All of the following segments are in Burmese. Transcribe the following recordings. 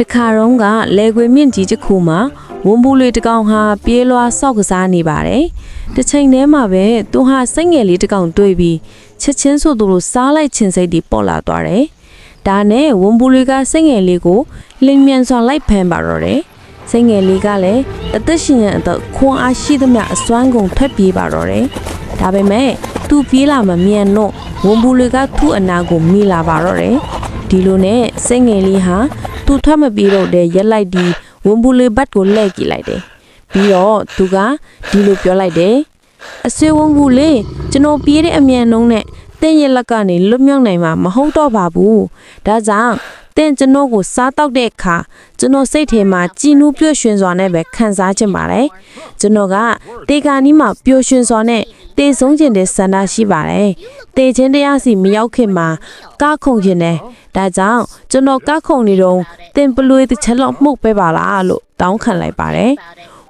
တခါတော့ကလေခွေမြင့်ကြီးတစ်ခုမှာဝန်ဘူးလေးတစ်ကောင်ဟာပြေးလွှာဆောက်ကစားနေပါတယ်။တစ်ချိန်တည်းမှာပဲသူဟာစိတ်ငယ်လေးတစ်ကောင်တွေ့ပြီးချက်ချင်းဆိုသူလိုစားလိုက်ခြင်းစိတ်ဒီပေါ်လာသွားတယ်။ဒါနဲ့ဝန်ဘူးလေးကစိတ်ငယ်လေးကိုလင်းမြန်စွာလိုက်ဖမ်းပါတော့တယ်။စိတ်ငယ်လေးကလည်းအသက်ရှင်ရန်အတွက်ခွန်အားရှိသမျှအစွမ်းကုန်ထွက်ပြေးပါတော့တယ်။ဒါပေမဲ့သူပြေးလာမမြန်တော့ဝန်ဘူးလေးကသူ့အနာကိုမိလာပါတော့တယ်။ဒီလိုနဲ့စိတ်ငယ်လေးဟာ သူထွက်မပြေတော့တဲ့ရက်လိုက်ဒီဝန်ဘူးလေးဘတ်ကိုလှည့်ကြည့်လိုက်တယ်ပြီးတော့သူကဒီလိုပြောလိုက်တယ်အဆွေဝန်ဘူးလေးကျွန်တော်ပြေးတဲ့အမြန်နှုံးနဲ့တင်းရဲ့လက်ကနေလွတ်မြောက်နိုင်မှာမဟုတ်တော့ပါဘူးဒါကြောင့်တင်းကျွန်တော်ကိုစားတော့တဲ့အခါကျွန်တော်စိတ်ထဲမှာကြည်နူးပျော်ရွှင်စွာနဲ့ပဲခံစားချင်ပါတယ်ကျွန်တော်ကတေကာနီးမှာပျော်ရွှင်စွာနဲ့ တေဆုံးခြင်းတဲ့ဆန္ဒရှိပါတယ်တေချင်းတရားစီမရောက်ခင်မှာကားခုန်ခြင်းတယ်ဒါကြောင့်ကျွန်တော်ကားခုန်နေတော့တင်ပလွေတစ်ချက်လောက်မှုတ်ပေးပါလားလို့တောင်းခံလိုက်ပါတယ်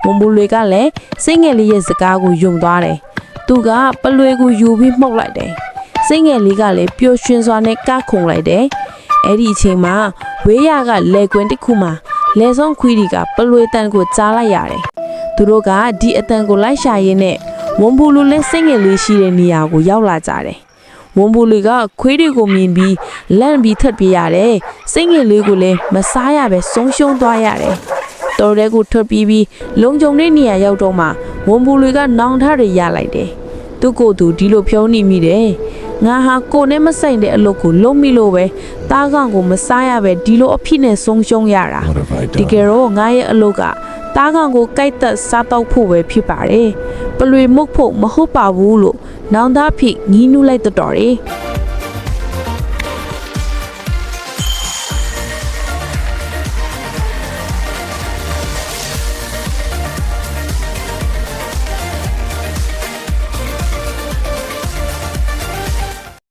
ဝန်ဘူးတွေကလည်းစိတ်ငယ်လေးရဲ့စကားကိုယုံသွားတယ်သူကပလွေကိုယူပြီးမှုတ်လိုက်တယ်စိတ်ငယ်လေးကလည်းပျော်ရွှင်စွာနဲ့ကားခုန်လိုက်တယ်အဲ့ဒီအချိန်မှာဝေးရကလေကွင်းတစ်ခုမှာလဲဆုံးခွီးဒီကပလွေတန်ကိုကြားလိုက်ရတယ်သူတို့ကဒီအတန်ကိုလိုက်ရှာရင်းနဲ့ ဝန်ဘူးလူလည်းစိတ်ငယ်လေးရှိတဲ့နေရာကိုရောက်လာကြတယ်ဝန်ဘူးလူကခွေးတွေကိုမြင်ပြီးလန့်ပြီးထပ်ပြေးရတယ်စိတ်ငယ်လေးကိုလည်းမစားရပဲဆုံးရှုံးသွားရတယ်တော်တဲ့ကိုထွက်ပြေးပြီးလုံခြုံတဲ့နေရာရောက်တော့မှဝန်ဘူးလူကနောင်ထတွေရလိုက်တယ်သူ့ကိုယ်သူဒီလိုဖြုံးနေမိတယ် ငါဟာကိုယ်နဲ့မဆိုင်တဲ့အလုပ်ကိုလုံးမိလို့ပဲတားကောင်ကိုမစားရပဲဒီလိုအဖြစ်နဲ့ဆုံးရှုံးရတာ What have I ဒီ done? ကယ်တော့ငါရဲ့အလုပ်ကတားကောင်ကိုကြိုက်သက်စားတော့ဖို့ပဲဖြစ်ပါတယ်ပလွေမုတ်ဖို့မဟုတ်ပါဘူးလို့နောင်သားဖြစ်ငီးနူးလိုက်တော့တယ်